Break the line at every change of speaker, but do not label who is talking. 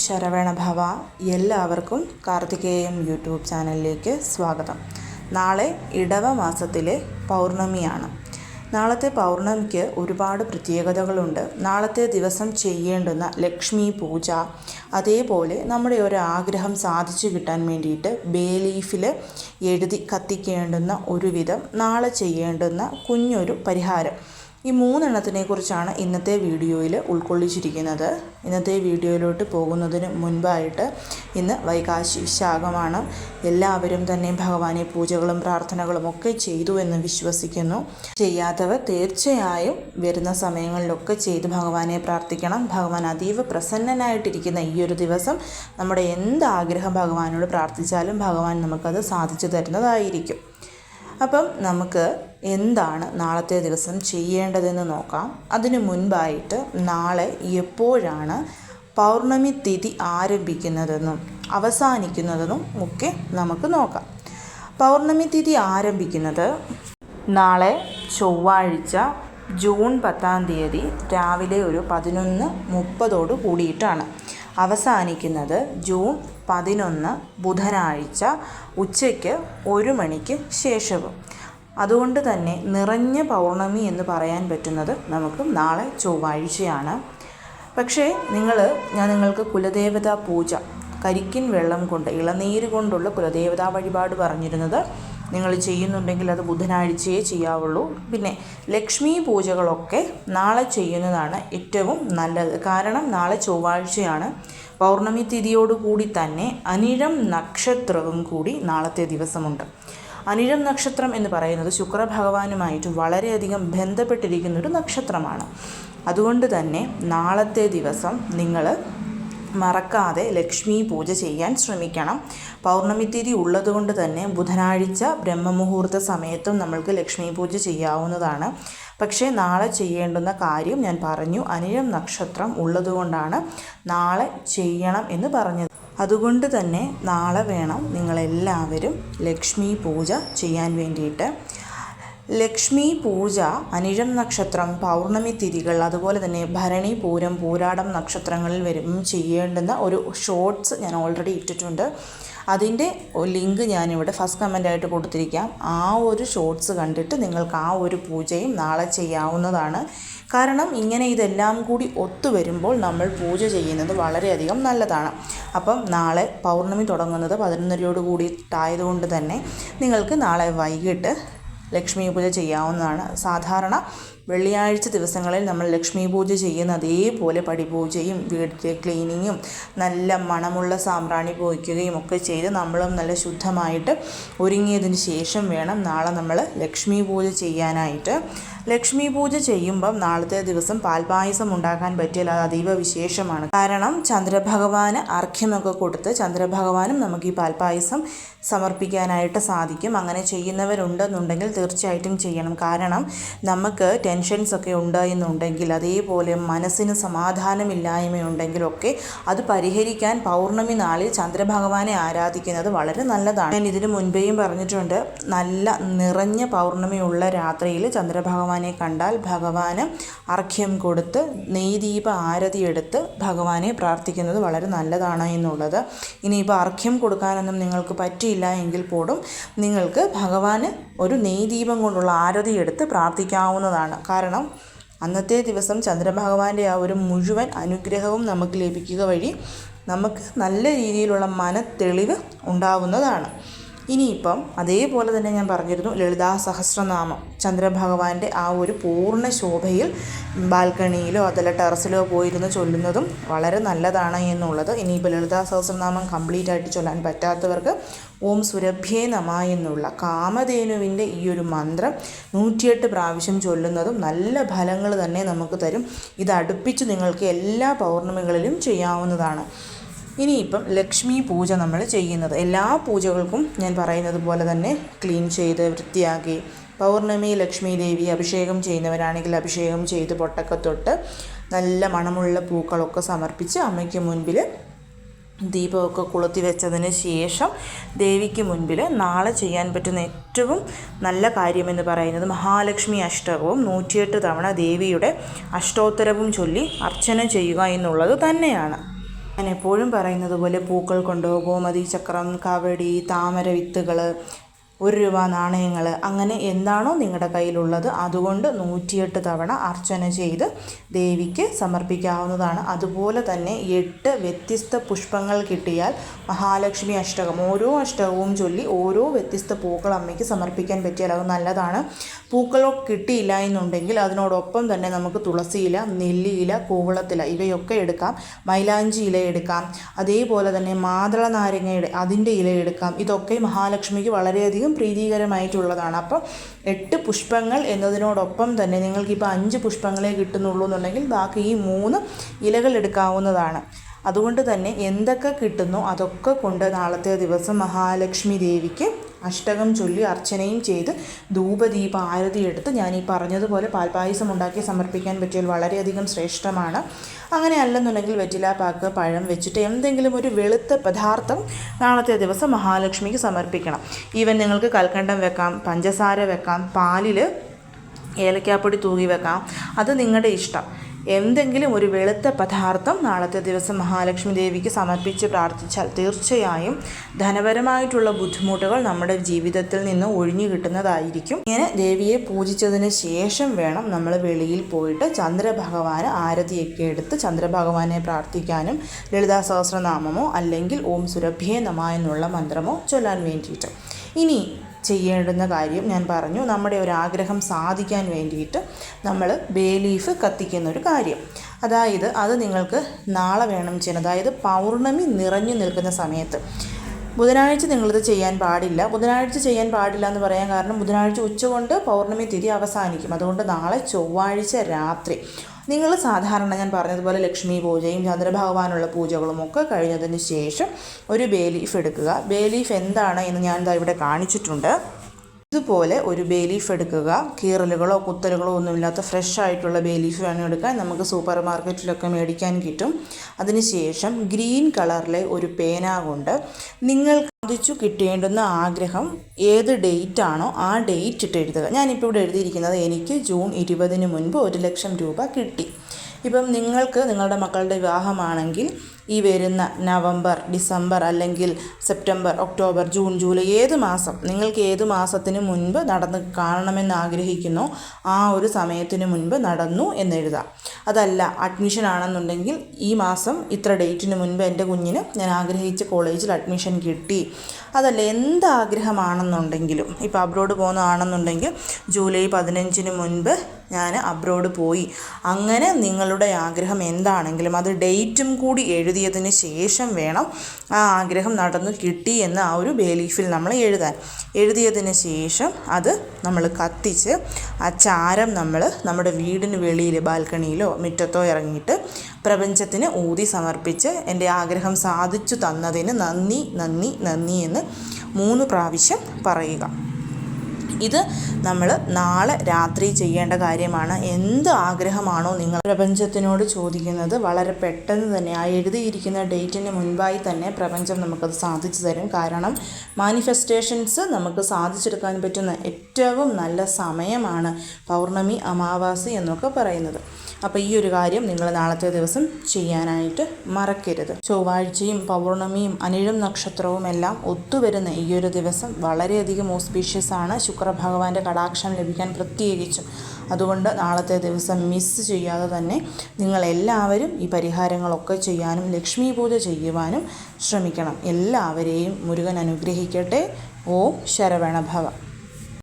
ശരവണഭവ എല്ലാവർക്കും കാർത്തികേയം യൂട്യൂബ് ചാനലിലേക്ക് സ്വാഗതം. നാളെ ഇടവ മാസത്തിലെ പൗർണമിയാണ്. നാളത്തെ പൗർണമിക്ക് ഒരുപാട് പ്രത്യേകതകളുണ്ട്. നാളത്തെ ദിവസം ചെയ്യേണ്ടുന്ന ലക്ഷ്മി പൂജ അതേപോലെ നമ്മുടെ ഒരു ആഗ്രഹം സാധിച്ചു കിട്ടാൻ വേണ്ടിയിട്ട് ബേലീഫിൽ എഴുതി കത്തിക്കേണ്ടുന്ന ഒരുവിധം നാളെ ചെയ്യേണ്ടുന്ന കുഞ്ഞൊരു പരിഹാരം. ഈ മൂന്നെണ്ണത്തിനെ കുറിച്ചാണ് ഇന്നത്തെ വീഡിയോയിൽ ഉൾക്കൊള്ളിച്ചിരിക്കുന്നത്. ഇന്നത്തെ വീഡിയോയിലോട്ട് പോകുന്നതിന് മുൻപായിട്ട് ഇന്ന് വൈകാശി വിശാഖമാണ്. എല്ലാവരും തന്നെ ഭഗവാനെ പൂജകളും പ്രാർത്ഥനകളും ഒക്കെ ചെയ്തു എന്ന് വിശ്വസിക്കുന്നു. ചെയ്യാത്തവർ തീർച്ചയായും വരുന്ന സമയങ്ങളിലൊക്കെ ചെയ്ത് ഭഗവാനെ പ്രാർത്ഥിക്കണം. ഭഗവാൻ അതീവ പ്രസന്നനായിട്ടിരിക്കുന്ന ഈ ഒരു ദിവസം നമ്മുടെ എന്ത് ആഗ്രഹം ഭഗവാനോട് പ്രാർത്ഥിച്ചാലും ഭഗവാൻ നമുക്കത് സാധിച്ചു തരുന്നതായിരിക്കും. അപ്പം നമുക്ക് എന്താണ് നാളത്തെ ദിവസം ചെയ്യേണ്ടതെന്ന് നോക്കാം. അതിനു മുൻപായിട്ട് നാളെ എപ്പോഴാണ് പൗർണമി തിഥി ആരംഭിക്കുന്നതെന്നും അവസാനിക്കുന്നതെന്നും ഒക്കെ നമുക്ക് നോക്കാം. പൗർണമി തിഥി ആരംഭിക്കുന്നത് നാളെ ചൊവ്വാഴ്ച ജൂൺ പത്താം തീയതി രാവിലെ ഒരു പതിനൊന്ന് മുപ്പതോട് കൂടിയിട്ടാണ്. അവസാനിക്കുന്നത് ജൂൺ പതിനൊന്ന് ബുധനാഴ്ച ഉച്ചയ്ക്ക് ഒരു മണിക്ക് ശേഷവും. അതുകൊണ്ട് തന്നെ നിറഞ്ഞ പൗർണമി എന്ന് പറയാൻ പറ്റുന്നത് നമുക്ക് നാളെ ചൊവ്വാഴ്ചയാണ്. പക്ഷേ നിങ്ങൾ ഞാൻ നിങ്ങൾക്ക് കുലദേവതാ പൂജ കരിക്കിൻ വെള്ളം കൊണ്ട് ഇളനീര് കൊണ്ടുള്ള കുലദേവതാ വഴിപാട് പറഞ്ഞിരുന്നത് നിങ്ങൾ ചെയ്യുന്നുണ്ടെങ്കിൽ അത് ബുധനാഴ്ചയേ ചെയ്യാവുള്ളൂ. പിന്നെ ലക്ഷ്മി പൂജകളൊക്കെ നാളെ ചെയ്യുന്നതാണ് ഏറ്റവും നല്ലത്. കാരണം നാളെ ചൊവ്വാഴ്ചയാണ്. പൗർണമി തിഥിയോടുകൂടി തന്നെ അനിഴം നക്ഷത്രവും കൂടി നാളത്തെ ദിവസമുണ്ട്. അനിഴം നക്ഷത്രം എന്ന് പറയുന്നത് ശുക്രഭഗവാനുമായിട്ട് വളരെയധികം ബന്ധപ്പെട്ടിരിക്കുന്ന ഒരു നക്ഷത്രമാണ്. അതുകൊണ്ട് തന്നെ നാളത്തെ ദിവസം നിങ്ങൾ മറക്കാതെ ലക്ഷ്മി പൂജ ചെയ്യാൻ ശ്രമിക്കണം. പൗർണമി തിഥി ഉള്ളതുകൊണ്ട് തന്നെ ബുധനാഴ്ച ബ്രഹ്മമുഹൂർത്ത സമയത്തും നമ്മൾക്ക് ലക്ഷ്മി പൂജ ചെയ്യാവുന്നതാണ്. പക്ഷേ നാളെ ചെയ്യേണ്ടുന്ന കാര്യം ഞാൻ പറഞ്ഞു. അനിഴം നക്ഷത്രം ഉള്ളതുകൊണ്ടാണ് നാളെ ചെയ്യണം എന്ന് പറഞ്ഞത്. അതുകൊണ്ട് തന്നെ നാളെ വേണം നിങ്ങളെല്ലാവരും ലക്ഷ്മി പൂജ ചെയ്യാൻ വേണ്ടിയിട്ട്. ലക്ഷ്മി പൂജ അനിഴം നക്ഷത്രം പൗർണമി തിരികൾ അതുപോലെ തന്നെ ഭരണി പൂരം പൂരാടം നക്ഷത്രങ്ങളിൽ വരും ചെയ്യേണ്ടുന്ന ഒരു ഷോർട്സ് ഞാൻ ഓൾറെഡി ഇട്ടിട്ടുണ്ട്. അതിന്റെ ലിങ്ക് ഞാനിവിടെ ഫസ്റ്റ് കമന്റായിട്ട് കൊടുത്തിരിക്കാം. ആ ഒരു ഷോർട്സ് കണ്ടിട്ട് നിങ്ങൾക്ക് ആ ഒരു പൂജയും നാളെ ചെയ്യാവുന്നതാണ്. കാരണം ഇങ്ങനെ ഇതെല്ലാം കൂടി ഒത്തുവരുമ്പോൾ നമ്മൾ പൂജ ചെയ്യുന്നത് വളരെയധികം നല്ലതാണ്. അപ്പം നാളെ പൗർണമി തുടങ്ങുന്നത് പതിനൊന്നരയോട് കൂടിയിട്ടായതുകൊണ്ട് തന്നെ നിങ്ങൾക്ക് നാളെ വൈകിട്ട് ലക്ഷ്മി പൂജ ചെയ്യാവുന്നതാണ്. സാധാരണ വെള്ളിയാഴ്ച ദിവസങ്ങളിൽ നമ്മൾ ലക്ഷ്മി പൂജ ചെയ്യുന്ന അതേപോലെ പടിപൂജയും വീടിന്റെ ക്ലീനിങ്ങും നല്ല മണമുള്ള സാമ്പ്രാണി പോയിക്കുകയും ഒക്കെ ചെയ്ത് നമ്മളും നല്ല ശുദ്ധമായിട്ട് ഒരുങ്ങിയതിന് ശേഷം വേണം നാളെ നമ്മൾ ലക്ഷ്മി പൂജ ചെയ്യാനായിട്ട്. ലക്ഷ്മി പൂജ ചെയ്യുമ്പം നാളത്തെ ദിവസം പാൽപായസം ഉണ്ടാക്കാൻ പറ്റിയാൽ അത് അതീവ വിശേഷമാണ്. കാരണം ചന്ദ്രഭഗവാന് അർഘ്യമൊക്കെ കൊടുത്ത് ചന്ദ്രഭഗവാനും നമുക്ക് ഈ പാൽപായസം സമർപ്പിക്കാനായിട്ട് സാധിക്കും. അങ്ങനെ ചെയ്യുന്നവരുണ്ടെന്നുണ്ടെങ്കിൽ തീർച്ചയായിട്ടും ചെയ്യണം. കാരണം നമുക്ക് ടെൻഷൻസ് ഒക്കെ ഉണ്ട് എന്നുണ്ടെങ്കിൽ അതേപോലെ മനസ്സിന് സമാധാനമില്ലായ്മയുണ്ടെങ്കിലൊക്കെ അത് പരിഹരിക്കാൻ പൗർണമി നാളിൽ ചന്ദ്രഭഗവാനെ ആരാധിക്കുന്നത് വളരെ നല്ലതാണ്. ഞാൻ ഇതിനു മുൻപേയും പറഞ്ഞിട്ടുണ്ട് നല്ല നിറഞ്ഞ പൗർണമിയുള്ള രാത്രിയിൽ ചന്ദ്രഭഗവാനെ കണ്ടാൽ ഭഗവാന് അർഘ്യം കൊടുത്ത് നെയ്ദീപ ആരതി എടുത്ത് ഭഗവാനെ പ്രാർത്ഥിക്കുന്നത് വളരെ നല്ലതാണ് എന്നുള്ളത്. ഇനിയിപ്പോൾ അർഘ്യം കൊടുക്കാനൊന്നും നിങ്ങൾക്ക് പറ്റിയില്ല എങ്കിൽ പോലും നിങ്ങൾക്ക് ഭഗവാന് ഒരു നെയ്ദീപം കൊണ്ടുള്ള ആരതി എടുത്ത് പ്രാർത്ഥിക്കാവുന്നതാണ്. കാരണം അന്നത്തെ ദിവസം ചന്ദ്രഭഗവാന്റെ ആ ഒരു മുഴുവൻ അനുഗ്രഹവും നമുക്ക് ലഭിക്കുക വഴി നമുക്ക് നല്ല രീതിയിലുള്ള മനത്തെളിവ് ഉണ്ടാവുന്നതാണ്. ഇനിയിപ്പം അതേപോലെ തന്നെ ഞാൻ പറഞ്ഞിരുന്നു ലളിതാ സഹസ്രനാമം. ചന്ദ്രഭഗവാന്റെ ആ ഒരു പൂർണ ശോഭയിൽ ബാൽക്കണിയിലോ അതല്ല ടെറസിലോ പോയിരുന്ന് ചൊല്ലുന്നതും വളരെ നല്ലതാണ് എന്നുള്ളത്. ഇനിയിപ്പോൾ ലളിതാ സഹസ്രനാമം കംപ്ലീറ്റ് ആയിട്ട് ചൊല്ലാൻ പറ്റാത്തവർക്ക് ഓം സുരഭ്യേ നമ എന്നുള്ള കാമധേനുവിന്റെ ഈ ഒരു മന്ത്രം നൂറ്റിയെട്ട് പ്രാവശ്യം ചൊല്ലുന്നതും നല്ല ഫലങ്ങൾ തന്നെ നമുക്ക് തരും. ഇത് അടുപ്പിച്ച് നിങ്ങൾക്ക് എല്ലാ പൗർണമികളിലും ചെയ്യാവുന്നതാണ്. ഇനിയിപ്പം ലക്ഷ്മി പൂജ നമ്മൾ ചെയ്യുന്നത്. എല്ലാ പൂജകൾക്കും ഞാൻ പറയുന്നത് പോലെ തന്നെ ക്ലീൻ ചെയ്ത് വൃത്തിയാക്കി. പൗർണമി ലക്ഷ്മി ദേവി അഭിഷേകം ചെയ്യുന്നവരാണെങ്കിൽ അഭിഷേകം ചെയ്ത് പൊട്ടൊക്കെ തൊട്ട് നല്ല മണമുള്ള പൂക്കളൊക്കെ സമർപ്പിച്ച് അമ്മയ്ക്ക് മുൻപിൽ ദീപമൊക്കെ കൊളുത്തി വെച്ചതിന് ശേഷം ദേവിക്ക് മുൻപിൽ നാളെ ചെയ്യാൻ പറ്റുന്ന ഏറ്റവും നല്ല കാര്യമെന്ന് പറയുന്നത് മഹാലക്ഷ്മി അഷ്ടകവും നൂറ്റിയെട്ട് തവണ ദേവിയുടെ അഷ്ടോത്തരവും ചൊല്ലി അർച്ചന ചെയ്യുക എന്നുള്ളത് തന്നെയാണ്. ഞാൻ എപ്പോഴും പറയുന്നത് പോലെ പൂക്കൾ കൊണ്ടോ ഗോമതി ചക്രം കവടി താമര വിത്തുകൾ ഒരു രൂപ നാണയങ്ങൾ അങ്ങനെ എന്താണോ നിങ്ങളുടെ കയ്യിലുള്ളത് അതുകൊണ്ട് നൂറ്റിയെട്ട് തവണ അർച്ചന ചെയ്ത് ദേവിക്ക് സമർപ്പിക്കാവുന്നതാണ്. അതുപോലെ തന്നെ എട്ട് വ്യത്യസ്ത പുഷ്പങ്ങൾ കിട്ടിയാൽ മഹാലക്ഷ്മി അഷ്ടകം ഓരോ അഷ്ടകവും ചൊല്ലി ഓരോ വ്യത്യസ്ത പൂക്കൾ അമ്മയ്ക്ക് സമർപ്പിക്കാൻ പറ്റിയാൽ അത് നല്ലതാണ്. പൂക്കളോ കിട്ടിയില്ല എന്നുണ്ടെങ്കിൽ അതിനോടൊപ്പം തന്നെ നമുക്ക് തുളസിയില നെല്ലിയില കൂവളത്തില ഇവയൊക്കെ എടുക്കാം. മൈലാഞ്ചി ഇല എടുക്കാം. അതേപോലെ തന്നെ മാതള നാരങ്ങയുടെ അതിന്റെ ഇല എടുക്കാം. ഇതൊക്കെ മഹാലക്ഷ്മിക്ക് വളരെയധികം പ്രീതികരമായിട്ടുള്ളതാണ്. അപ്പം എട്ട് പുഷ്പങ്ങൾ എന്നതിനോടൊപ്പം തന്നെ നിങ്ങൾക്കിപ്പോൾ അഞ്ച് പുഷ്പങ്ങളെ കിട്ടുന്നുള്ളൂ എന്നുണ്ടെങ്കിൽ ബാക്കി ഈ മൂന്ന് ഇലകൾ എടുക്കാവുന്നതാണ്. അതുകൊണ്ട് തന്നെ എന്തൊക്കെ കിട്ടുന്നു അതൊക്കെ കൊണ്ട് നാളത്തെ ദിവസം മഹാലക്ഷ്മി ദേവിക്ക് അഷ്ടകം ചൊല്ലി അർച്ചനയും ചെയ്ത് ധൂപദീപ ആരതി എടുത്ത് ഞാൻ ഈ പറഞ്ഞതുപോലെ പാൽപ്പായസം ഉണ്ടാക്കി സമർപ്പിക്കാൻ പറ്റിയാൽ വളരെയധികം ശ്രേഷ്ഠമാണ്. അങ്ങനെ അല്ലെന്നുണ്ടെങ്കിൽ വെറ്റില പാക്ക് പഴം വെച്ചിട്ട് എന്തെങ്കിലും ഒരു വെളുത്ത പദാർത്ഥം നാളത്തെ ദിവസം മഹാലക്ഷ്മിക്ക് സമർപ്പിക്കണം. ഈവൻ നിങ്ങൾക്ക് കൽക്കണ്ടം വെക്കാം പഞ്ചസാര വെക്കാം പാലിൽ ഏലക്കാപ്പൊടി തൂകി വെക്കാം. അത് നിങ്ങളുടെ ഇഷ്ടം. എന്തെങ്കിലും ഒരു വെളുത്ത പദാർത്ഥം നാളത്തെ ദിവസം മഹാലക്ഷ്മി ദേവിക്ക് സമർപ്പിച്ച് പ്രാർത്ഥിച്ചാൽ തീർച്ചയായും ധനപരമായിട്ടുള്ള ബുദ്ധിമുട്ടുകൾ നമ്മുടെ ജീവിതത്തിൽ നിന്ന് ഒഴിഞ്ഞു കിട്ടുന്നതായിരിക്കും. ഇങ്ങനെ ദേവിയെ പൂജിച്ചതിന് ശേഷം വേണം നമ്മൾ വെളിയിൽ പോയിട്ട് ചന്ദ്രഭഗവാന് ആരതിയൊക്കെ എടുത്ത് ചന്ദ്രഭഗവാനെ പ്രാർത്ഥിക്കാനും ലളിതാ സഹസ്രനാമമോ അല്ലെങ്കിൽ ഓം സുരഭ്യേ നമ എന്നുള്ള മന്ത്രമോ ചൊല്ലാൻ വേണ്ടിയിട്ട്. ഇനി ചെയ്യേണ്ടുന്ന കാര്യം ഞാൻ പറഞ്ഞു. നമ്മുടെ ഒരു ആഗ്രഹം സാധിക്കാൻ വേണ്ടിയിട്ട് നമ്മൾ ബേലീഫ് കത്തിക്കുന്ന ഒരു കാര്യം. അതായത് അത് നിങ്ങൾക്ക് നാളെ വേണം ചെയ്യാൻ അതായത് പൗർണമി നിറഞ്ഞു നിൽക്കുന്ന സമയത്ത്. ബുധനാഴ്ച നിങ്ങളിത് ചെയ്യാൻ പാടില്ല. ബുധനാഴ്ച ചെയ്യാൻ പാടില്ല എന്ന് പറയാൻ കാരണം ബുധനാഴ്ച ഉച്ചകൊണ്ട് പൗർണമി തിഥി അവസാനിക്കും. അതുകൊണ്ട് നാളെ ചൊവ്വാഴ്ച രാത്രി. നിങ്ങൾ സാധാരണ ഞാൻ പറഞ്ഞതുപോലെ ലക്ഷ്മി പൂജയും ചന്ദ്രഭഗവാനുള്ള പൂജകളും ഒക്കെ കഴിഞ്ഞതിന് ശേഷം ഒരു ബേ ലീഫ് എടുക്കുക. ബേ ലീഫ് എന്താണ് എന്ന് ഞാൻ ഇവിടെ കാണിച്ചിട്ടുണ്ട്. ഇതുപോലെ ഒരു ബേ ലീഫ് എടുക്കുക. കീറലുകളോ കുത്തലുകളോ ഒന്നുമില്ലാത്ത ഫ്രഷ് ആയിട്ടുള്ള ബേ ലീഫ് വേണം എടുക്കാൻ നമുക്ക് സൂപ്പർ മാർക്കറ്റിലൊക്കെ മേടിക്കാൻ കിട്ടും. അതിനുശേഷം ഗ്രീൻ കളറിലെ ഒരു പേന കൊണ്ട് നിങ്ങൾ സാധിച്ചു കിട്ടേണ്ടുന്ന ആഗ്രഹം ഏത് ഡേറ്റ് ആണോ ആ ഡേറ്റ് ഇട്ട് എഴുതുക. ഞാനിപ്പോൾ ഇവിടെ എഴുതിയിരിക്കുന്നത് എനിക്ക് ജൂൺ ഇരുപതിന് മുൻപ് ഒരു ലക്ഷം രൂപ കിട്ടി. ഇപ്പം നിങ്ങൾക്ക് നിങ്ങളുടെ മക്കളുടെ വിവാഹമാണെങ്കിൽ ഈ വരുന്ന നവംബർ ഡിസംബർ അല്ലെങ്കിൽ സെപ്റ്റംബർ ഒക്ടോബർ ജൂൺ ജൂലൈ ഏത് മാസം നിങ്ങൾക്ക് ഏത് മാസത്തിന് മുൻപ് നടന്ന് കാണണമെന്ന് ആഗ്രഹിക്കുന്നോ ആ ഒരു സമയത്തിന് മുൻപ് നടന്നു എന്നെഴുതാം അതല്ല അഡ്മിഷൻ ആണെന്നുണ്ടെങ്കിൽ ഈ മാസം ഇത്ര ഡേറ്റിന് മുൻപ് എന്റെ കുഞ്ഞിന് ഞാൻ ആഗ്രഹിച്ച കോളേജിൽ അഡ്മിഷൻ കിട്ടി. അതല്ല എന്ത് ആഗ്രഹമാണെന്നുണ്ടെങ്കിലും ഇപ്പോൾ അബ്രോഡ് പോകുന്നതാണെന്നുണ്ടെങ്കിൽ ജൂലൈ പതിനഞ്ചിന് മുൻപ് ഞാൻ അബ്രോഡ് പോയി. അങ്ങനെ നിങ്ങളുടെ ആഗ്രഹം എന്താണെങ്കിലും അത് ഡേറ്റും കൂടി എഴുതിയതിന് ശേഷം വേണം ആ ആഗ്രഹം നടന്നു കിട്ടി എന്ന് ആ ഒരു ബേലീഫിൽ നമ്മൾ എഴുതാൻ. എഴുതിയതിന് ശേഷം അത് നമ്മൾ കത്തിച്ച് ആ ചാരം നമ്മൾ നമ്മുടെ വീടിന് വെളിയിൽ ബാൽക്കണിയിലോ മുറ്റത്തോ ഇറങ്ങിയിട്ട് പ്രപഞ്ചത്തിന് ഊതി സമർപ്പിച്ച് എന്റെ ആഗ്രഹം സാധിച്ചു തന്നതിന് നന്ദി നന്ദി നന്ദി എന്ന് മൂന്ന് പ്രാവശ്യം പറയുക. ഇത് നമ്മൾ നാളെ രാത്രി ചെയ്യേണ്ട കാര്യമാണ്. എന്ത് ആഗ്രഹമാണോ നിങ്ങൾ പ്രപഞ്ചത്തിനോട് ചോദിക്കുന്നത് വളരെ പെട്ടെന്ന് തന്നെ ആ എഴുതിയിരിക്കുന്ന ഡേറ്റിന് മുൻപായി തന്നെ പ്രപഞ്ചം നമുക്കത് സാധിച്ചു തരും. കാരണം മാനിഫെസ്റ്റേഷൻസ് നമുക്ക് സാധിച്ചെടുക്കാൻ പറ്റുന്ന ഏറ്റവും നല്ല സമയമാണ് പൗർണമി അമാവാസി എന്നൊക്കെ പറയുന്നത്. അപ്പോൾ ഈ ഒരു കാര്യം നിങ്ങൾ നാളത്തെ ദിവസം ചെയ്യാനായിട്ട് മറക്കരുത്. ചൊവ്വാഴ്ചയും പൗർണമിയും അനിഴം നക്ഷത്രവും എല്ലാം ഒത്തുവരുന്ന ഈ ഒരു ദിവസം വളരെയധികം ഓസ്പീഷ്യസ് ആണ്. ശുക്രഭഗവാന്റെ കടാക്ഷം ലഭിക്കാൻ പ്രത്യേകിച്ചും. അതുകൊണ്ട് നാളത്തെ ദിവസം മിസ് ചെയ്യാതെ തന്നെ നിങ്ങളെല്ലാവരും ഈ പരിഹാരങ്ങളൊക്കെ ചെയ്യാനും ലക്ഷ്മി പൂജ ചെയ്യുവാനും ശ്രമിക്കണം. എല്ലാവരെയും മുരുകൻ അനുഗ്രഹിക്കട്ടെ. ഓം ശരവണഭവ.